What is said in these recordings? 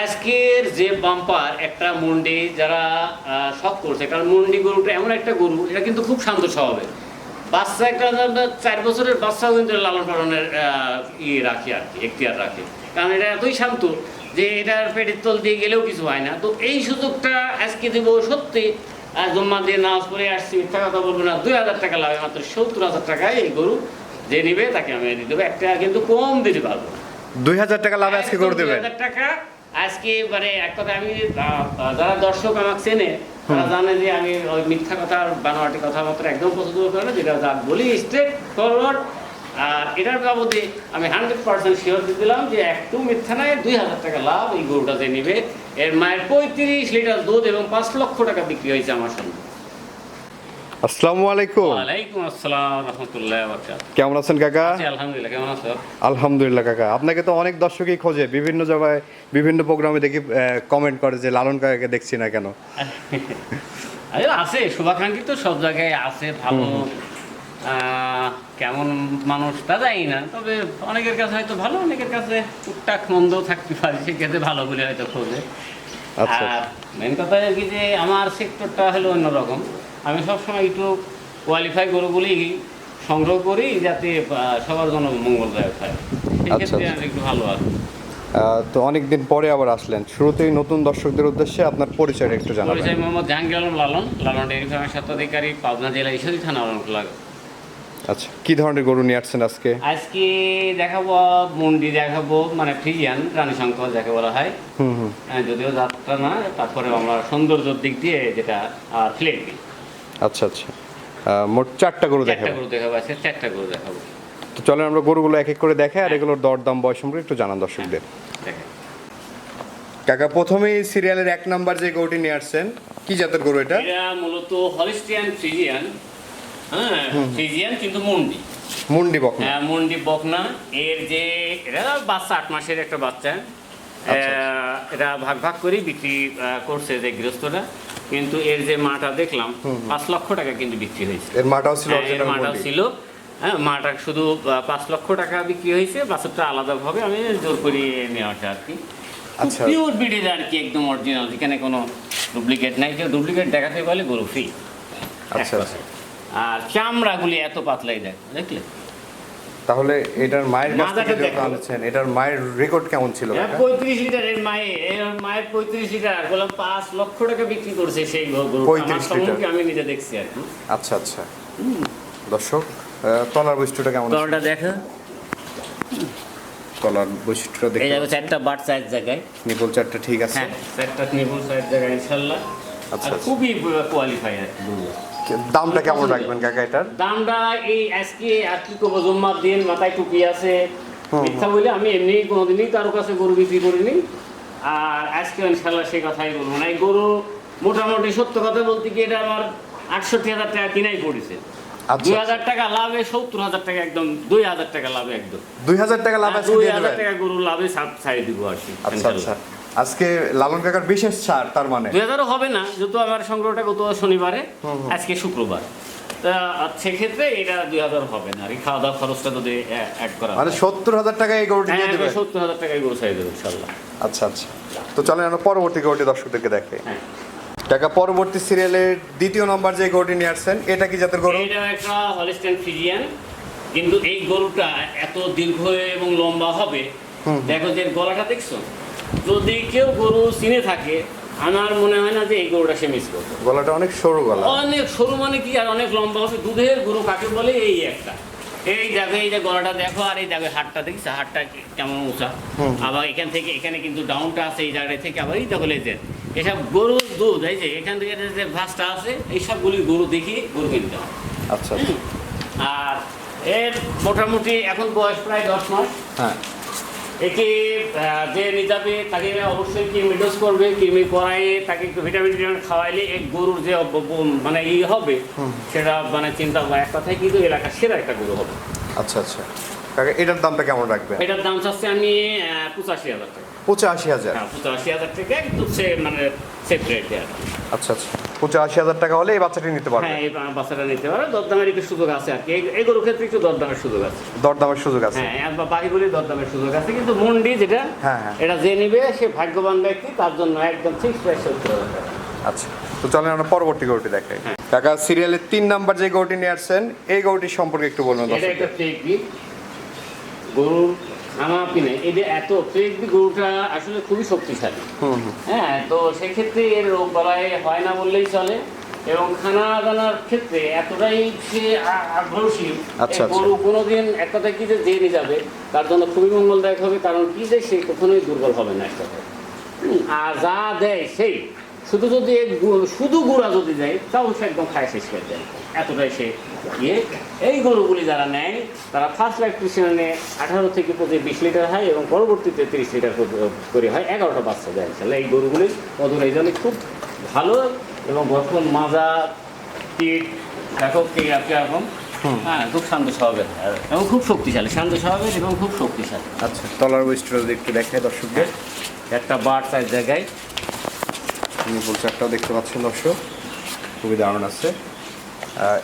আজকের যে বাম্পার একটা মন্ডি যারা শখ করছে কারণ মন্ডি গরুটা এমন একটা গরু এটা কিন্তু খুব শান্ত স্বভাবের। বাচ্চা একটা চার বছরের বাচ্চাও কিন্তু লালন পালনের আহ, ই রাখে আর কি এখতিয়ার রাখে। কারণ এটা এতই শান্ত যে এটার পেটের তল দিয়ে গেলেও কিছু হয় না। তো এই সুযোগটা আজকে দেব সত্যি জম্মা দিয়ে নামাজ পড়ে আসছি মিথ্যা কথা বলব না দুই হাজার টাকা লাগে মাত্র সত্তর হাজার টাকায় এই গরু যে নিবে তাকে আমি দিয়ে দেবো একটা কিন্তু কম দিতে পারব। দুই হাজার টাকা লাভে আজকে করে দেবেন? 2000 টাকা আজকে মানে এক কথা আমি যারা দর্শক আমাকে চেনে তারা জানে যে আমি ওই মিথ্যা কথা আর বানোয়াটি কথাবার্তা একদম পছন্দ করি না যেটা যা বলি স্ট্রেট ফরওয়ার্ড আর এটার বাবদে আমি হান্ড্রেড পার্সেন্ট শিওর দিয়ে দিলাম যে একটু মিথ্যা নয় দুই হাজার টাকা লাভ এই গরুটা যে নিবে। এর মায়ের পঁয়ত্রিশ লিটার দুধ এবং পাঁচ লক্ষ টাকা বিক্রি হয়েছে আমার সঙ্গে। আসসালামু আলাইকুম। ওয়ালাইকুম আসসালাম রহমতুল্লাহ কেমন আছেন কাকা? আলহামদুলিল্লাহ কেমন আছো? আলহামদুলিল্লাহ কাকা। আপনাকে তো অনেক দর্শকই খোঁজে বিভিন্ন জায়গায় বিভিন্ন প্রোগ্রামে দেখি কমেন্ট করে যে লালন কাকাকে দেখছি না কেন? আরে আছে শুভাকাঙ্ক্ষী তো সব জায়গায় আছে ভালো। কেমন মানুষ তা জানি না তবে অনেকের কাছে হয়তো ভালো অনেকের কাছে টুকটাক মন্দ থাকতে পারে সেক্ষেত্রে ভালো বলে হয়তো খোঁজে। আচ্ছা। আর মেন কথা কি যে আমার সেক্টরটা হলো অন্যরকম। আমি সবসময় একটু কোয়ালিফাই বলেই সংগ্রহ করি যাতে সবার জন্য মঙ্গলদায়ক হয়। সেক্ষেত্রে আচ্ছা। আমি একটু ভালো আছি। তো অনেকদিন পরে আবার আসলেন। শুরুতেই নতুন দর্শকদের উদ্দেশ্যে আপনার পরিচয়টা একটু জানাবেন। পরিচয় মোহাম্মদ জাহাঙ্গীর আলম লালন লালন ডেয়ারি ফার্মের স্বত্বাধিকারী পাবনা জেলা ঈশ্বরী থানা আলমকুলা আচ্ছা কি ধরনের গরু নিয়ে আসছেন আজকে? আজকে দেখাবো মন্ডি দেখাবো মানে ফ্রিজিয়ান রানী শঙ্কর যাকে বলা হয়। হুম হুম। হ্যাঁ, যদিও যাত্রা না তারপরে আমরা সৌন্দর্যর দিক দিয়ে যেটা ফ্লেট আচ্ছা আচ্ছা। মোট চারটা গরু দেখাবো। গরু দেখাবো আজকে চারটা গরু দেখাবো। তো চলেন আমরা গরুগুলো এক এক করে দেখে আর এগুলোর দরদাম বয়স সম্পর্কে একটু জানান দর্শকদের। কাকা প্রথমেই সিরিয়ালের এক নাম্বার যে গরুটি নিয়ে আসছেন কি জাতের গরু এটা? এটা মূলত হলিস্টিয়ান ফ্রিজিয়ান। হ্যাঁ ফ্রিজিয়ান কিন্তু মন্ডি। মুন্ডি বকনা। হ্যাঁ মন্ডি বকনা। এর যে এটা বাচ্চা আট মাসের একটা বাচ্চা। আচ্ছা, এটা ভাগ ভাগ করেই বিক্রি করছে যে গৃহস্থরা। কিন্তু এর যে মাটা দেখলাম পাঁচ লক্ষ টাকা কিন্তু বিক্রি হয়েছে। এর মাটাও ছিল হ্যাঁ, এর মাটাও ছিল। হ্যাঁ মাটা শুধু পাঁচ লক্ষ টাকা বিক্রি হয়েছে বাছুরটা আলাদাভাবে আমি জোর করে নেওয়াটা আর কি। আচ্ছা। পিওর বিডের আর কি একদম অরিজিনাল যেখানে কোনো ডুপ্লিকেট নাই। কেউ ডুপ্লিকেট দেখাতে পারলে গরু ফ্রি আচ্ছা আচ্ছা। আর চামড়াগুলি এত পাতলাই দেখ দেখলে? তাহলে এটার মায়ের কাছ থেকে দেখো। আনছেন এটার মায়ের রেকর্ড কেমন ছিল হ্যাঁ? পঁয়ত্রিশ লিটার এর মায়ে এর মায়ের পঁয়ত্রিশ লিটার বললাম পাঁচ লক্ষ টাকা বিক্রি করছে সেই গরু 35 আমার লিটার। আমি নিজে দেখছি আর কি আচ্ছা আচ্ছা দর্শক তলার বৈশিষ্ট্যটা কেমন তলটা দেখো তলার বৈশিষ্ট্যটা এই দেখে যাবে চারটা বাট চার জায়গায় নিপল চারটা ঠিক আছে হ্যাঁ চারটা নিবো চার জায়গায় ইনশাল্লাহ আচ্ছা, আচ্ছা। খুবই কোয়ালিফাই আর কি। দামটা কেমন রাখবেন কাকা এটার? দামটা এই আজকে আর কি করব জুম্মার দিন মাথায় টুপি আছে। মিথ্যা বলে আমি এমনি কোনোদিনই কারও কাছে গরু বিক্রি করিনি। আর আজকে ইনশাল্লাহ সেই কথাই বলব। না এই গরু মোটামুটি সত্য কথা বলতে কি এটা আমার আটষট্টি হাজার টাকা কিনাই পড়েছে। আচ্ছা। দুই হাজার টাকা লাভে সত্তর হাজার টাকা একদম দুই হাজার টাকা লাভে একদম। দুই হাজার টাকা লাভ দুই হাজার টাকা গরু লাভে সাত ছাড়ি দিব আর কি আচ্ছা আচ্ছা। আজকে লালন কাকার বিশেষ ছাড় তার মানে? দুই হাজারও হবে না যেহেতু আমার সংগ্রহটা গত শনিবারে আজকে শুক্রবার। তা সেক্ষেত্রে এটা দুই হাজার হবে না আর খাওয়া দাওয়া খরচটা যদি অ্যাড করা মানে সত্তর হাজার টাকা গরুটি দিয়ে দেবেন সত্তর হাজার টাকায় গরু চাই দেবো ইনশাল্লাহ আচ্ছা আচ্ছা। তো চলেন আমরা পরবর্তী গরুটি দর্শকদেরকে দেখে হ্যাঁ। টাকা পরবর্তী সিরিয়ালের দ্বিতীয় নম্বর যে গরুটি নিয়ে আসছেন এটা কি জাতের গরু? এটা একটা হলিস্টেন ফিজিয়ান কিন্তু এই গরুটা এত দীর্ঘ এবং লম্বা হবে দেখো যে গলাটা দেখছ? যদি কেউ গরু চিনে থাকে আমার মনে হয় না যে এই গরুটা সে মিস করবে। গলাটা অনেক সরু গলা। অনেক সরু মানে কি আর অনেক লম্বা হবে দুধের গরু কাকে বলে? এই একটা। এই দেখো এই যে গলাটা দেখো আর এই দেখো হাটটা দেখিস হাটটা কেমন উঁচা। আবার এখান থেকে এখানে কিন্তু ডাউনটা আছে এই জায়গাটা থেকে আবার এই দেখো লেজের এসব গরুর দুধ এই যে এখান থেকে যে ভাসটা আছে এই সবগুলি গরু দেখি গরু কিনতে হয় আচ্ছা। আচ্ছা। আর এর মোটামুটি এখন বয়স প্রায় দশ মাস। হ্যাঁ। একে যে নিজাবে তাকে অবশ্যই কৃমি ডোজ করবে কৃমি করাইয়ে তাকে একটু ভিটামিন টিটামিন খাওয়াইলে এক গরুর যে মানে ই হবে সেটা মানে চিন্তা এক কথায় কিন্তু এলাকার সেরা একটা গরু হবে। আচ্ছা আচ্ছা। কাকা এটার দামটা কেমন রাখবেন? এটার দাম চাচ্ছে আমি পঁচাশি হাজার টাকা। পঁচাশি হাজার? হ্যাঁ পঁচাশি হাজার টাকা একটু সে মানে সেফ রেটে। আচ্ছা আচ্ছা। পঁচাশি হাজার টাকা হলে এই বাচ্চাটি নিতে পারবে। হ্যাঁ এই বাচ্চাটা নিতে পারে দরদামের একটু সুযোগ আছে আর কি। এই- গরুর ক্ষেত্রে একটু দরদামের সুযোগ আছে। দরদামের সুযোগ আছে। হ্যাঁ বাকিগুলি দরদামের সুযোগ আছে। কিন্তু মন্ডি যেটা হ্যাঁ, হ্যাঁ। এটা যে নিবে সে ভাগ্যবান ব্যক্তি তার জন্য একদম ফিক্স প্রাইস আচ্ছা তো চলেন আমরা পরবর্তী গরুটি দেখাই। হ্যাঁ। কাকা সিরিয়ালের তিন নাম্বার যে গরুটি নিয়ে আসছেন এই গরুটির সম্পর্কে একটু বলবেন এটা। একটা গরুর এত গরুটা আসলে খুবই শক্তিশালী। হ্যাঁ তো সেক্ষেত্রে এর রোগ বালাই হয় না বললেই চলে। এবং খানা দানার ক্ষেত্রে এতটাই সে আ- আগ্রহশীল আচ্ছা, আচ্ছা। গরু কোনোদিন এক কথা কি যে জেনে যাবে তার জন্য খুবই মঙ্গলদায়ক হবে কারণ কি যে সে কখনোই দুর্বল হবে না একটা কথা। আর যা দেয় সেই। শুধু যদি শুধু গুঁড়া যদি দেয় তাও সে একদম খায় শেষ করে দেয়। এতটাই সে ইয়ে। এই গরুগুলি যারা নেয় তারা ফার্স্ট ল্যাকটেশনে আঠারো থেকে পঁচিশ বিশ লিটার হয় এবং পরবর্তীতে তিরিশ লিটার করে- হয় এগারোটা বাচ্চা দেয় তাহলে এই গরুগুলির ওজন এই জন্য খুব ভালো এবং বর্তমান মাজা পিঠ দেখো কি এখন হ্যাঁ খুব শান্ত স্বভাবের। এবং খুব শক্তিশালী শান্ত স্বভাবের এবং খুব শক্তিশালী। আচ্ছা তলার বৈশিষ্ট্য যদি একটু দেখাই দর্শকদের। একটা বার্ড সাইজ জায়গায় নিপুল চারটাও দেখতে পাচ্ছেন দর্শক। খুবই দারুণ আছে।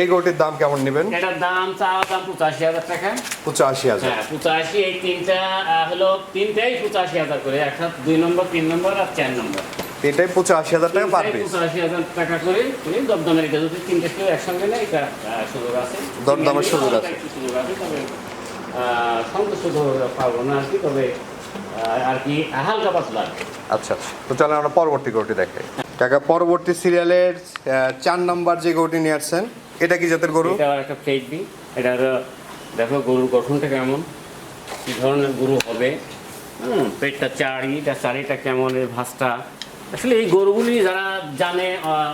এই গরুটির দাম কেমন নেবেন? এটার দাম চাওয়া দাম পঁচাশি হাজার টাকা। পঁচাশি হাজার। হ্যাঁ পঁচাশি এই তিনটা হলো তিনটাই পঁচাশি হাজার করে। একটা দুই নম্বর তিন নম্বর আর চার নম্বর। এটাই পঁচাশি হাজার টাকা পার পিস পঁচাশি হাজার টাকা করে তুমি দরদামের এটা যদি তিনটে কেউ একসঙ্গে নেয় এটা সুযোগ আছে। দরদামের সুযোগ আছে। সুযোগ আছে তবে তো পাবো না আর কি তবে আর কি হালকা পাতলা আচ্ছা আচ্ছা। তো চলেন আমরা পরবর্তী গরুটি দেখাই। কাকা পরবর্তী সিরিয়ালের চার নাম্বার যে গরুটি নিয়ে আসছেন এটা কি জাতের গরু? এটা একটা ফেকবি এটার দেখো গরুর গঠনটা কেমন কি ধরনের গরু হবে হুম পেটটা চাড়ি এটা চাড়িটা কেমন এর ভাঁজটা। আসলে এই গরুগুলি যারা জানে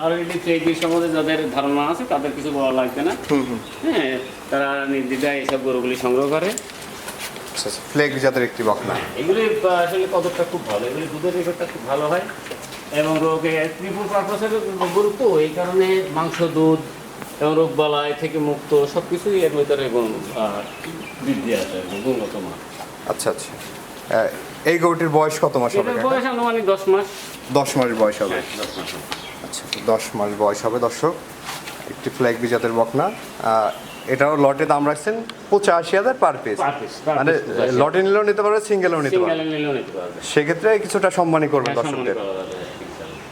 অলরেডি ফেকবি সম্বন্ধে যাদের ধারণা আছে তাদের কিছু বলা লাগবে না। হ্যাঁ তারা নির্দ্বিধায় এইসব গরুগুলি সংগ্রহ করে। আচ্ছা আচ্ছা ফ্লেক জাতের একটি বকনা। এগুলি আসলে কদরটা খুব ভালো। এগুলি দুধের রেকর্ডটা খুব ভালো হয় এবং রোগে ত্রিপুর পারপাসের গরু তো এই কারণে মাংস দুধ এবং রোগ বালাই থেকে মুক্ত সব কিছুই এর ভিতরে বৃদ্ধি আছে গুণগত মান। আচ্ছা আচ্ছা। এই গরুটির বয়স কত মাস হবে বয়স আনুমানিক দশ মাস। দশ মাস বয়স হবে। হ্যাঁ হবে। আচ্ছা দশ মাস বয়স হবে দর্শক। একটি ফ্ল্যাগ জাতের বকনা। এটাও লটে দাম রাখছেন পঁচাশি হাজার পার পিস মানে লটে নিলেও নিতে পারবে সিঙ্গেলও নিতে পারবে। সেক্ষেত্রে কিছুটা সম্মানই করবেন হ্যাঁ, দর্শকদের।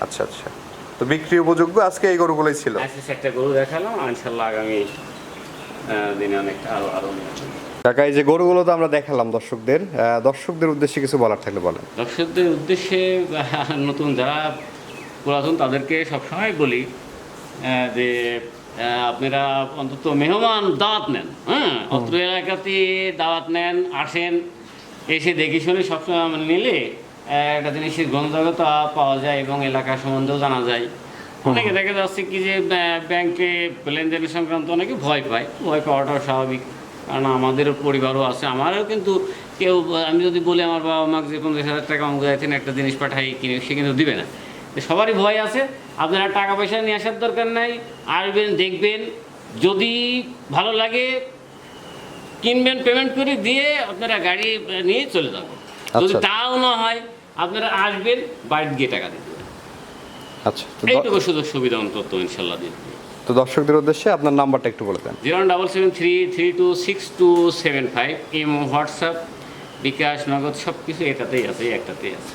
আচ্ছা আচ্ছা। তো বিক্রি উপযোগ্য আজকে এই গরুগুলোই ছিল। একটা গরু দেখালাম ইনশাল্লাহ আগামী দিনে অনেক আরও আরও কাকা এই যে গরুগুলো তো আমরা দেখালাম দর্শকদের দর্শকদের উদ্দেশ্যে কিছু বলার থাকলে বলেন। দর্শকদের উদ্দেশ্যে নতুন যারা পুরাতন তাদেরকে সবসময় বলি যে আপনারা অন্তত মেহমান দাওয়াত নেন হ্যাঁ অত্র এলাকাতে দাওয়াত নেন আসেন এসে দেখে শুনে সবসময় আমরা নিলে একটা জিনিসের গ্রহণযোগ্যতা পাওয়া যায় এবং এলাকা সম্বন্ধেও জানা যায়। অনেকে দেখা যাচ্ছে কি যে ব্যাংকে লেনদেন সংক্রান্ত অনেকে ভয় পায় ভয় পাওয়াটাও স্বাভাবিক। কারণ আমাদের পরিবারও আছে আমারও কিন্তু কেউ আমি যদি বলি আমার বাবা মাকে যে পঞ্চাশ হাজার টাকা যাইতেন একটা জিনিস পাঠাই কিনে সে কিন্তু দিবে না। সবারই ভয় আছে আপনারা টাকা পয়সা নিয়ে আসার দরকার নাই আসবেন দেখবেন। যদি ভালো লাগে কিনবেন পেমেন্ট করে দিয়ে আপনারা গাড়ি নিয়ে চলে যাবেন যদি আচ্ছা। তাও না হয় আপনারা আসবেন বাড়িতে গিয়ে টাকা দিতে আচ্ছা এইটুকু সুযোগ সুবিধা অন্তত ইনশাল্লাহ দিন তো দর্শকদের উদ্দেশ্যে আপনার নাম্বারটা একটু বলে দেন। Zero double seven three three two six two seven five imo WhatsApp bKash Nagad সব কিছু এটাতেই আছে একটাতেই আছে।